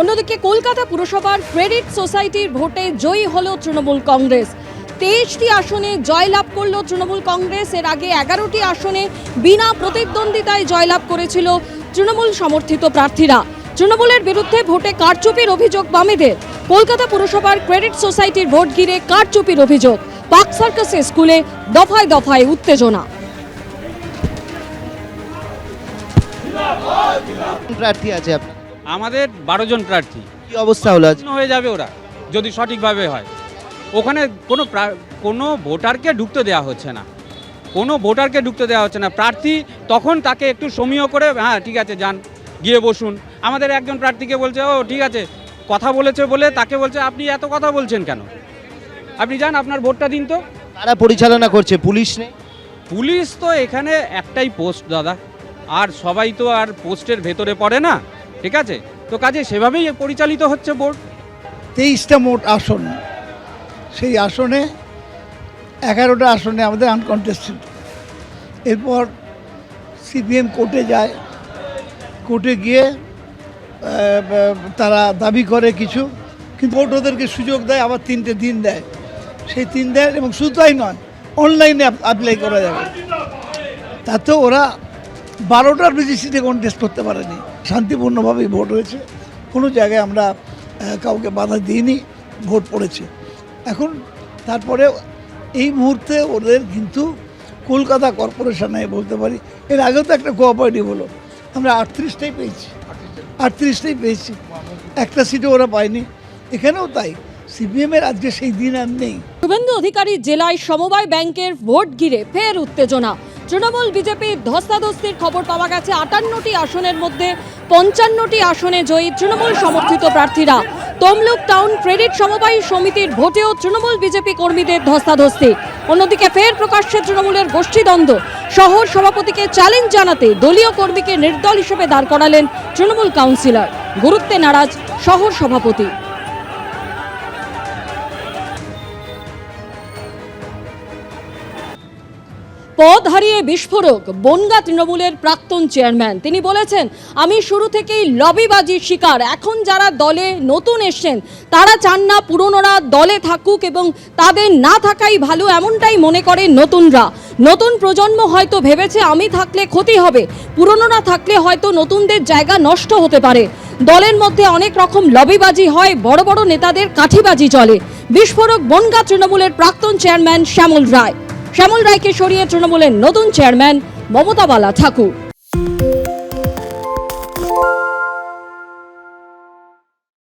অন্যদিকে কলকাতা পুরসভার ক্রেডিট সোসাইটির ভোটে জয়ী হল তৃণমূল কংগ্রেস। তেইশটি আসনে জয়লাভ করল তৃণমূল কংগ্রেস। এর আগে এগারোটি আসনে বিনা প্রতিদ্বন্দ্বিতায় জয়লাভ করেছিল তৃণমূল সমর্থিত প্রার্থীরা। তৃণমূলের বিরুদ্ধে ভোটে কারচুপির অভিযোগ বামেদের। কলকাতা পুরসভার ক্রেডিট সোসাইটির ভোট ঘিরে কারচুপির অভিযোগ। পাক সার্কাসে স্কুলে দফায় দফায় উত্তেজনা। প্রার্থী আছে আপনার আমাদের বারো জন প্রার্থী। কি অবস্থা হলো আজ? হয়ে যাবে ওরা যদি সঠিকভাবে হয়। ওখানে কোনো প্রা- কোনো ভোটারকে ঢুকতে দেওয়া হচ্ছে না। কোনো ভোটারকে ঢুকতে দেওয়া হচ্ছে না। প্রার্থী তখন তাকে একটু সমীহ করে হ্যাঁ ঠিক আছে যান গিয়ে বসুন। আমাদের একজন প্রার্থীকে বলছে ও ঠিক আছে কথা বলেছে বলে তাকে বলছে আপনি এত কথা বলছেন কেন? আপনি যান আপনার ভোটটা দিন তো। তারা পরিচালনা করছে? পুলিশ নেই? পুলিশ তো এখানে একটাই পোস্ট দাদা। আর সবাই তো আর পোস্টের ভেতরে পড়ে না। ঠিক আছে? তো কাজে সেভাবেই পরিচালিত হচ্ছে বোর্ড। তেইশটা মোট আসন। সেই আসনে এগারোটা আসনে আমাদের আনকন্টেস্টেড এরপর সিপিএম কোর্টে যায়। কোর্টে গিয়ে তারা দাবি করে কিছু, কিন্তু কোর্ট ওদেরকে সুযোগ দেয়, আবার তিনটে দিন দেয়। সেই তিন দেয় এবং শুধু তাই নয় অনলাইনে অ্যাপ্লাই করা যাবে। তাতেও ওরা বারোটার বেশি সিটে কন্টেস্ট করতে পারেনি। শান্তিপূর্ণভাবেই ভোট হয়েছে কোনো জায়গায় আমরা কাউকে বাধা দিইনি, ভোট পড়েছে। এখন তারপরে এই মুহূর্তে ওদের কিন্তু কলকাতা কর্পোরেশনে বলতে পারি, এর আগেও তো একটা কোঅপারেটিভ হলো। আমরা আটত্রিশটাই পেয়েছি। আটত্রিশটাই পেয়েছি। একটা সিটও ওরা পায়নি। এখানেও তাই। সিপিএমের আজকে সেই দিন আর নেই। শুভেন্দু অধিকারী জেলায় সমবায় ব্যাংকের ভোট ঘিরে ফের উত্তেজনা। তৃণমূল বিজেপির ধস্তাধস্তির খবর পাওয়া গেছে। আটান্নটি আসনের মধ্যে পঞ্চান্নটি আসনে জয়ী তৃণমূল সমর্থিত প্রার্থীরা। তমলুক টাউন ক্রেডিট সমবায় সমিতির ভোটেও তৃণমূল বিজেপি কর্মীদের ধস্তাধস্তি। অন্যদিকে ফের প্রকাশ্যে তৃণমূলের গোষ্ঠীদ্বন্দ্ব। শহর সভাপতিকে চ্যালেঞ্জ জানাতে দলীয় কর্মীকে নির্দল হিসেবে দাঁড় করালেন তৃণমূল কাউন্সিলর গুরুত্বে নারাজ শহর সভাপতি। পদ হারিয়ে বিস্ফোরক বনগা তৃণমূলের প্রাক্তন চেয়ারম্যান। তিনি বলেছেন, আমি শুরু থেকেই লবিবাজির শিকার। এখন যারা দলে নতুন এসছেন, তারা চান না পুরনোরা দলে থাকুক এবং তাদের না থাকাই ভালো এমনটাই মনে করে নতুনরা। নতুন প্রজন্ম হয়তো ভেবেছে, আমি থাকলে ক্ষতি হবে। পুরনোরা থাকলে হয়তো নতুনদের জায়গা নষ্ট হতে পারে। দলের মধ্যে অনেক রকম লবিবাজি হয়, বড় বড় নেতাদের কাঠিবাজি চলে। বিস্ফোরক বনগা তৃণমূলের প্রাক্তন চেয়ারম্যান শ্যামল রায়। শ্যামল রায়কে সরিয়ে তৃণমূলের নতুন চেয়ারম্যান মমতা বালা ঠাকুর।